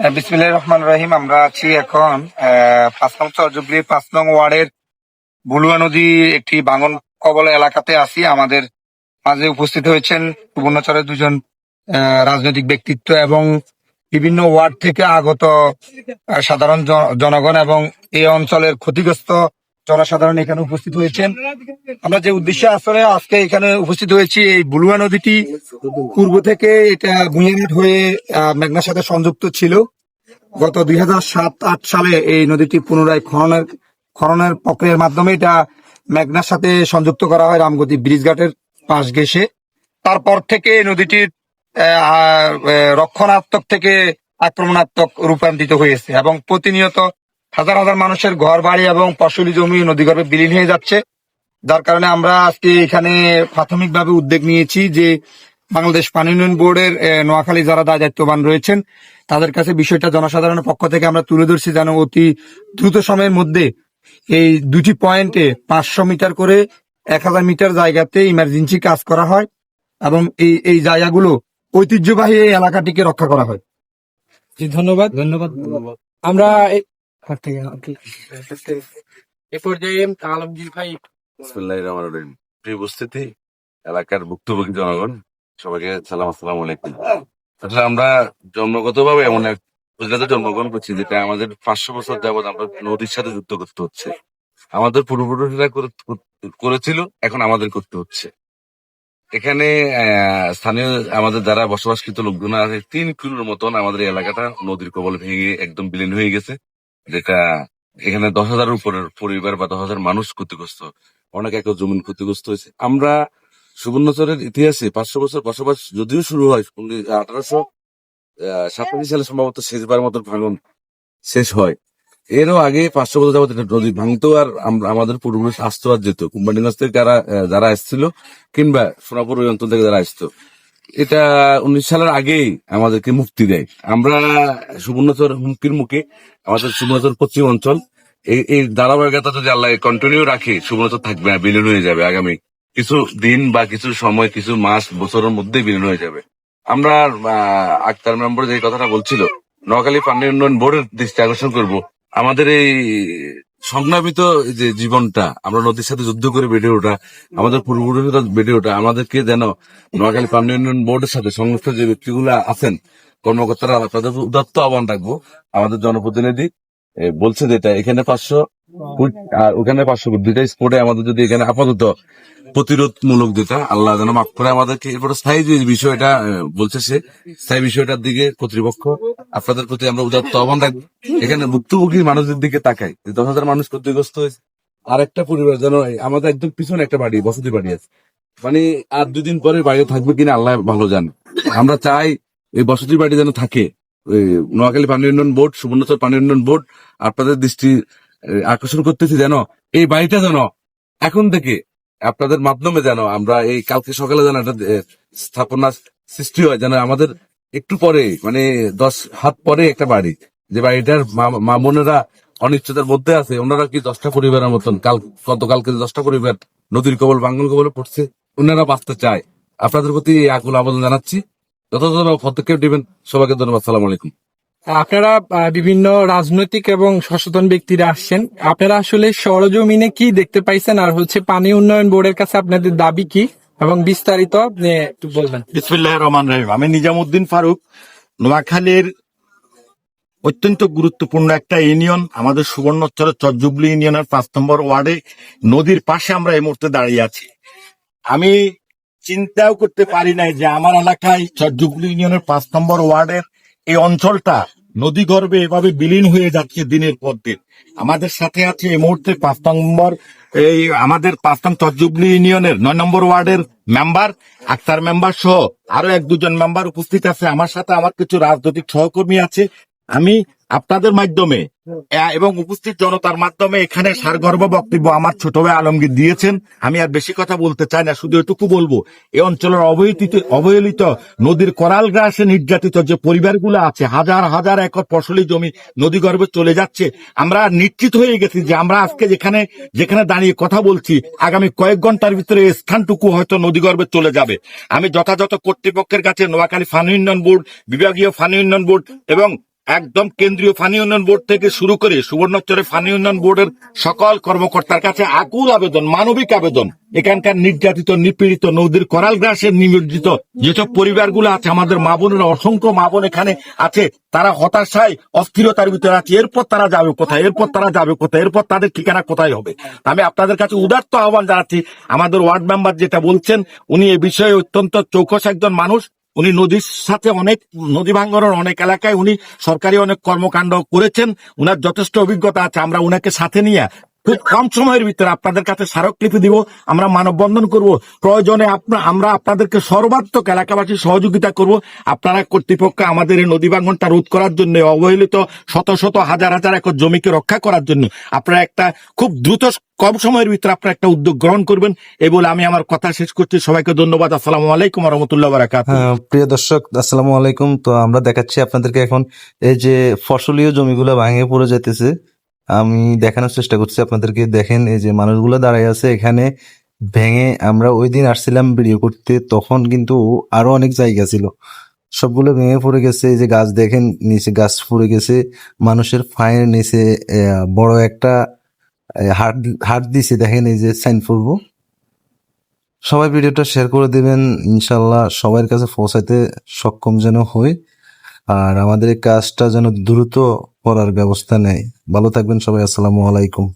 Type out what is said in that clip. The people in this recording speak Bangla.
বিসমিল্লাহ রহমান রহিম আমরা আছি এখন আহ, পাঁচ নং চরজুবলি পাঁচ নং ওয়ার্ডের বুলুয়া নদীর একটি বাঙন কবল এলাকাতে আছি। আমাদের মাঝে উপস্থিত হয়েছেন সুবর্ণচরের দুজন রাজনৈতিক ব্যক্তিত্ব এবং বিভিন্ন ওয়ার্ড থেকে আগত সাধারণ জন- জনগণ এবং এই অঞ্চলের ক্ষতিগ্রস্ত জনসাধারণ এখানে উপস্থিত হয়েছেন। আমরা যে উদ্দেশ্যে আসলে আজকে এখানে উপস্থিত হয়েছি, এই বুলুয়া নদীটি পূর্ব থেকে এটা ভুঁইয়াঘাট হয়ে মেঘনার সাথে সংযুক্ত ছিল। গত দুই হাজার সাত, আট সালে এই নদীটি পুনরায় খননের খননের প্রক্রিয়ার মাধ্যমে এটা মেঘনার সাথে সংযুক্ত করা হয় রামগতি ব্রিজ ঘাটের পাশ ঘেসে তারপর থেকে এই নদীটির রক্ষণাত্মক থেকে আক্রমণাত্মক রূপান্তরিত হয়েছে এবং প্রতিনিয়ত হাজার হাজার মানুষের ঘর বাড়ি এবং ফসলি জমি নদীগর্ভে বিলীন হয়ে যাচ্ছে। যার কারণে আমরা আজকে এখানে প্রাথমিকভাবে উদ্যোগ নিয়েছি যে বাংলাদেশ পানি উন্নয়ন বোর্ডের নোয়াখালী যারা দায় দায়িত্ববান রয়েছেন তাদের কাছে বিষয়টা জনসাধারণের পক্ষ থেকে আমরা তুলে ধরছি যেন অতি দ্রুত সময়ের মধ্যে এই দুটি পয়েন্টে পাঁচশো মিটার করে এক হাজার মিটার জায়গাতে ইমার্জেন্সি কাজ করা হয় এবং এই এই জায়গাগুলো ঐতিহ্যবাহী এই এলাকাটিকে রক্ষা করা হয়। জি ধন্যবাদ। ধন্যবাদ আমরা এলাকার ভুক্তভোগী জনগণ, সবাইকে সালাম, আসসালাম আলাইকুম। আসলে আমরা জন্মগতভাবে এমন এক গুজরাটে জন্মগ্রহণ করছি যেটা আমাদের পাঁচশো বছর যাবত আমরা নদীর সাথে যুদ্ধ করতে হচ্ছে। আমাদের পূর্বপুরুষরা করেছিল, এখন আমাদের করতে হচ্ছে। এখানে স্থানীয় আমাদের যারা বসবাসকৃত লোকজন আছে, তিন কিলোর মতন আমাদের এলাকাটা নদীর কবল ভেঙে একদম বিলীন হয়ে গেছে। যেটা এখানে দশ হাজারের উপরের পরিবার বা দশ হাজার মানুষ ক্ষতিগ্রস্ত, অনেক একর জমিন ক্ষতিগ্রস্ত হয়েছে। আমরা সুবর্ণচরের ইতিহাসে পাঁচশো বছর বসবাস যদিও শুরু হয় আঠারোশো সাতাশি সালে সম্ভবত শেষবার মতন ভাঙন শেষ হয়। এরও আগে পাঁচশো বছর যাবত নদী ভাঙতো আর আমাদের পূর্বপুরুষ আসতো আর যেত। কোম্পানিগঞ্জ থেকে যারা যারা এসেছিল কিংবা সোনাপুর ওই অঞ্চল থেকে যারা আসতো এটা উনিশ সালের আগেই আমাদেরকে মুক্তি দেয়। আমরা সুবর্ণচর হুমকির মুখে আমাদের সুবর্ণচর পশ্চিম অঞ্চল, এই ধারাবাহিকতা যদি আল্লাহ কন্টিনিউ রাখে, সুবর্ণচর থাকবে না বিলীন হয়ে যাবে আগামী কিছু দিন বা কিছু সময়, কিছু মাস, বছরের মধ্যে বিলীন হয়ে যাবে। আমরা আক্তার মেম্বার যে কথাটা বলছিল, নোয়াখালী পানি উন্নয়ন বোর্ডের দৃষ্টি আকর্ষণ করব। আমাদের এই সংগ্রামিত যে জীবনটা, আমরা নদীর সাথে যুদ্ধ করে বেড়ে ওঠা, আমাদের পূর্বপুরুষরা বেড়ে ওঠা, আমাদেরকে যেন নোয়াখালী পানি উন্নয়ন বোর্ডের সাথে সংশ্লিষ্ট যে ব্যক্তিগুলো আছেন, কর্মকর্তারা, তাদের উদাত্ত আহ্বান রাখব। আমাদের জনপ্রতিনিধি বলছে যেটা এখানে পাঁচশো আর ওখানে পাঁচশো ফুট দুইটা স্পোর্টে আমাদের যদি এখানে আপাতত প্রতিরোধমূলক যেটা আল্লাহ যেন মাফ করে আমাদেরকে। এরপরে স্থায়ী যে বিষয়টা বলছে সে, স্থায়ী বিষয়টার দিকে কর্তৃপক্ষ, আপনাদের প্রতি আমরা উদাত্ত আহ্বান রাখব এখানে ভুক্তভোগী মানুষের দিকে তাকাই দশ হাজার মানুষ ক্ষতিগ্রস্ত হয়েছে। আর একটা পরিবার যেন আমাদের একদম পিছনে একটা বাড়ি, বসতি বাড়ি আছে। মানে আর দুদিন পরে বাড়িতে থাকবে কিনা আল্লাহ ভালো জানে। আমরা চাই এই বসতি বাড়ি যেন থাকে। নোয়াখালী পানি উন্নয়ন বোর্ড, সুবর্ণচর পানি উন্নয়ন বোর্ড, আপনাদের দৃষ্টি আকর্ষণ করতেছি যেন, এই বাড়িটা যেন, এখন থেকে আপনাদের মাধ্যমে যেন আমরা এই কালকে সকালে যেন একটা স্থাপনা সৃষ্টি হয়, যেন আমাদের একটু পরে মানে দশ হাত পরে একটা বাড়ি। যে বাড়িটার মা- মা অনিশ্চয়তার মধ্যে আছে, ওনারা কি দশটা পরিবারের মতন, কাল, গতকালকে দশটা পরিবার নদীর কবল, বাঙ্গল কবলে পড়ছে, ওনারা বাঁচতে চায়। আপনাদের প্রতি আকুল আবেদন জানাচ্ছি। যথাযথ পদক্ষেপ দিবেন সবাইকে ধন্যবাদ। সালাম আলাইকুম। আপনারা বিভিন্ন রাজনৈতিক এবং সচেতন ব্যক্তিরা আসছেন। আপনারা আসলে সরজমিনে কি দেখতে পাইছেন? আর হচ্ছে পানি উন্নয়ন বোর্ডের কাছে আপনাদের দাবি কি? এবং বিস্তারিত একটু বলবেন। বিসমিল্লাহ রহমান রহিম। আমি নিজামুদ্দিন ফারুক। নোয়াখালীর অত্যন্ত গুরুত্বপূর্ণ একটা ইউনিয়ন। আমাদের সুবর্ণচরের চরজুবলি ইউনিয়নের পাঁচ নম্বর ওয়ার্ডে নদীর পাশে আমরা এই মুহূর্তে দাঁড়িয়ে আছি। আমি চিন্তাও করতে পারি নাই যে আমার এলাকায় চরজুবলি ইউনিয়নের পাঁচ নম্বর ওয়ার্ডের এই অঞ্চলটা নদী গর্বে এভাবে বিলীন হয়ে যাচ্ছে দিনের পর দিন। আমাদের সাথে আছে এই মুহূর্তে পাঁচ নম্বর, এই আমাদের পাঁচ নং তজুবলি ইউনিয়নের নয় নম্বর ওয়ার্ডের মেম্বার, আক্তার মেম্বার সহ আরও এক দুজন মেম্বার উপস্থিত আছে। আমার সাথে আমার কিছু রাজনৈতিক সহকর্মী আছে। আমি আপনাদের মাধ্যমে এবং উপস্থিত জনতার মাধ্যমে এখানে সারগর্ভ বক্তব্য আমার ছোট ভাই আলমগীর দিয়েছেন। আমি আর বেশি কথা বলতে চাই না, শুধু এটুকু বলব এই অঞ্চলের অবহেলিত অবহেলিত নদীর করাল গ্রাসে নির্যাতিত যে পরিবারগুলো আছে, হাজার হাজার একর ফসলি জমি নদী গর্ভে চলে যাচ্ছে। আমরা নিশ্চিত হয়ে গেছি যে আমরা আজকে যেখানে যেখানে দাঁড়িয়ে কথা বলছি, আগামী কয়েক ঘণ্টার ভিতরে স্থানটুকু হয়তো নদী গর্ভে চলে যাবে। আমি যথাযথ কর্তৃপক্ষের কাছে নোয়াখালী ফানি উন্নয়ন বোর্ড, বিভাগীয় ফানি উন্নয়ন বোর্ড এবং একদম কেন্দ্রীয় ফানি উন্নয়ন বোর্ড থেকে শুরু করে সুবর্ণচরের ফানি উন্নয়ন বোর্ডের সকল কর্মকর্তার কাছে আকুল আবেদন, মানবিক আবেদন। এখানকার নির্যাতিত, নিপীড়িত, নদীর করাল গ্রাসের নিমজ্জিত যেসব পরিবারগুলো আছে, আমাদের মা বোনেরা, অসংখ্য মা বোন এখানে আছে, তারা হতাশায়, অস্থিরতার ভিতরে আছে। এরপর তারা যাবে কোথায়? এরপর তারা যাবে কোথায়? এরপর তাদের ঠিকানা কোথায় হবে? আমি আপনাদের কাছে উদার্ত আহ্বান জানাচ্ছি। আমাদের ওয়ার্ড মেম্বার যেটা বলছেন, উনি এ বিষয়ে অত্যন্ত চৌকস একজন মানুষ। উনি নদীর সাথে অনেক, নদী ভাঙ্গনের অনেক এলাকায় উনি সরকারি অনেক কর্মকাণ্ড করেছেন। উনার যথেষ্ট অভিজ্ঞতা আছে। আমরা উনাকে সাথে নিয়ে খুব কম সময়ের ভিতরে আপনাদের কাছে স্মারকলিপি দিব আমরা মানববন্ধন করব। প্রয়োজনে আমরা আপনাদেরকে সর্বাত্মক এলাকাবাসী সহযোগিতা করব। আপনারা কর্তৃপক্ষ আমাদের এই নদী ভাঙ্গনটা রোধ করার জন্য অবহেলিত শত শত হাজার হাজার একর জমিকে রক্ষা করার জন্য আপনারা একটা খুব দ্রুত কম সময়ের ভিতরে আপনারা একটা উদ্যোগ গ্রহণ করবেন। এই বলে আমি আমার কথা শেষ করছি। সবাইকে ধন্যবাদ। আসসালামু আলাইকুম রহমতুল্লাহ বারাকাত হ্যাঁ, প্রিয় দর্শক আসসালামু আলাইকুম। তো আমরা দেখাচ্ছি আপনাদেরকে এখন এই যে ফসলীয় জমিগুলো ভাঙে পড়ে যেতেছে আমি দেখানোর চেষ্টা করছি, আপনাদেরকে দেখেন এই যে মানুষগুলো দাঁড়ায় আছে এখানে, ভেঙে আমরা ওই দিন আসছিলাম ভিডিও করতে, তখন কিন্তু আরও অনেক জায়গা ছিল। সবগুলো ভেঙে পড়ে গেছে, এই যে গাছ দেখেন, নিচে গাছ পড়ে গেছে, মানুষের ফায়ের নিচে বড় একটা হাট হাট দিছে, দেখেন এই যে সাইন পড়ব। সবাই ভিডিওটা শেয়ার করে দেবেন ইনশাল্লাহ সবার কাছে পৌঁছাতে সক্ষম যেন হই, আর আমাদের কাজটা যেন দ্রুত করার ব্যবস্থা নেয় ভালো থাকবেন সবাই আসসালামু আলাইকুম।